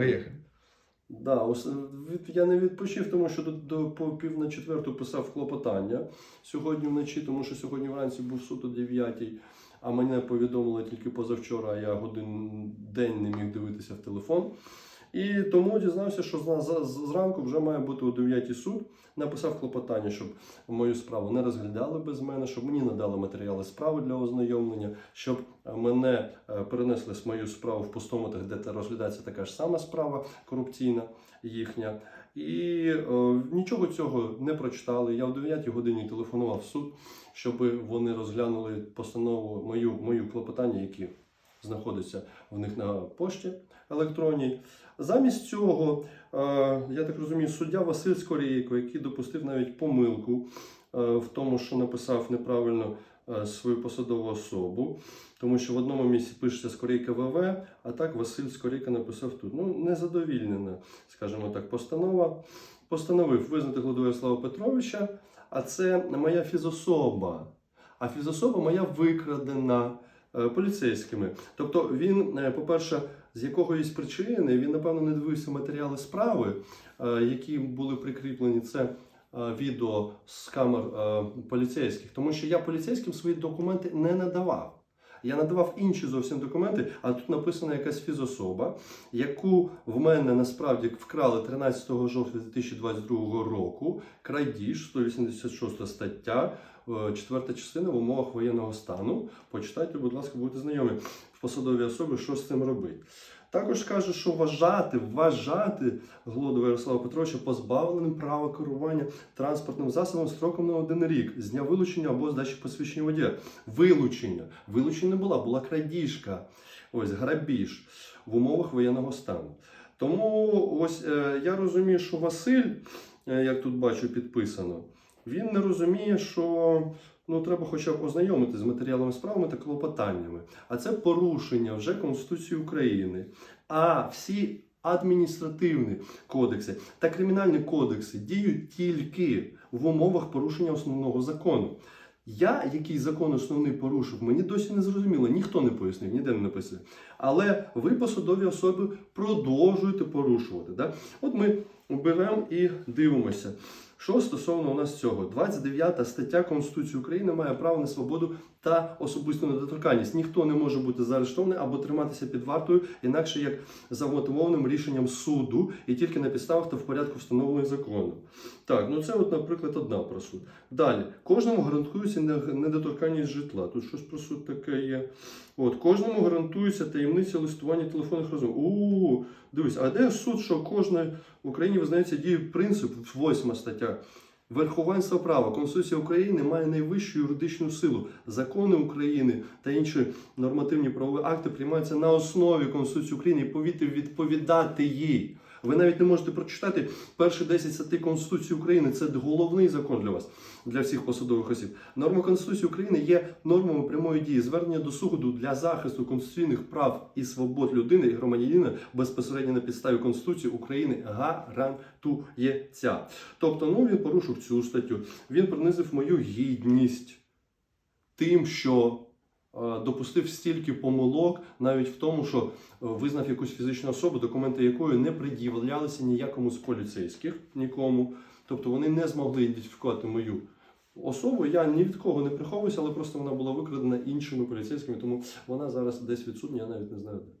Поїхали. Да, я не відпочив, тому що до, до по пів на четверту писав клопотання сьогодні вночі, тому що сьогодні вранці був суд о 9, а мене повідомили тільки позавчора, я годин день не міг дивитися в телефон. І тому дізнався, що зранку вже має бути о 9 суд. Написав клопотання, щоб мою справу не розглядали без мене, щоб мені надали матеріали справи для ознайомлення, щоб мене е, перенесли з мою справу в постоматах, де розглядається така ж сама справа корупційна їхня. І е, нічого цього не прочитали. Я в 9 годині телефонував в суд, щоб вони розглянули постанову мою, мою клопотання, які знаходяться в них на пошті електронній. Замість цього, е, я так розумію, суддя Василь Скорійко, який допустив навіть помилку е, в тому, що написав неправильно е, свою посадову особу, тому що в одному місці пишеться Скорійка ВВ, а так Василь Скорійка написав тут. Ну, незадовільнена, скажімо так, постанова. Постановив визнати Гладу Ярослава Петровича, а це моя фізособа. А фізособа моя викрадена поліцейськими. Тобто він, е, по-перше, з якоїсь причини він, напевно, не дивився матеріали справи, е, які були прикріплені. Це е, відео з камер е, поліцейських, тому що я поліцейським свої документи не надавав. Я надавав інші зовсім документи, а тут написана якась фізособа, яку в мене насправді вкрали 13 жовтня 2022 року. Крадіж, 186 стаття, е, четверта частина в умовах воєнного стану. Почитайте, будь ласка, будете знайомі в посадовій особі, що з цим робити. Також каже, що вважати, вважати Глодова Ярослава Петровича позбавленим права керування транспортним засобом строком на один рік з дня вилучення або здачі посвідчення водія. Вилучення. Вилучення не була, була крадіжка. Ось грабіж в умовах воєнного стану. Тому ось е, я розумію, що Василь, е, як тут бачу, підписано, він не розуміє, що ну, треба хоча б ознайомити з матеріалами справами та клопотаннями. А це порушення вже Конституції України. А всі адміністративні кодекси та кримінальні кодекси діють тільки в умовах порушення основного закону. Я який закон основний порушив, мені досі не зрозуміло, ніхто не пояснив, ніде не написано. Але ви посадові особи продовжуєте порушувати. Да? От ми беремо і дивимося. Що стосовно у нас цього, 29 стаття Конституції України має право на свободу та особисту недоторканність. Ніхто не може бути заарештований або триматися під вартою, інакше як за мотивованим рішенням суду і тільки на підставах та в порядку встановлених законом. Так, ну це, от, наприклад, одна про суд. Далі, кожному гарантується недоторканність житла. Тут щось про суд таке є. От, кожному гарантується таємниця листування телефонних розмов. У, дивись, а де суд, що кожна в Україні визнається дією принцип, 8 стаття. Верховенство права. Конституція України має найвищу юридичну силу. Закони України та інші нормативні правові акти приймаються на основі Конституції України і повітря відповідати їй. Ви навіть не можете прочитати перші 10 статей Конституції України. Це головний закон для вас, для всіх посадових осіб. Норма Конституції України є нормами прямої дії звернення до суду для захисту конституційних прав і свобод людини і громадянина безпосередньо на підставі Конституції України гарантується. Тобто, ну він порушив цю статтю. Він принизив мою гідність тим, що е, допустив стільки помилок, навіть в тому, що е, визнав якусь фізичну особу, документи якої не пред'являлися ніякому з поліцейських, нікому. Тобто вони не змогли ідентифікувати мою особу. Я ні від кого не приховуюся, але просто вона була викрадена іншими поліцейськими, тому вона зараз десь відсутня, я навіть не знаю де.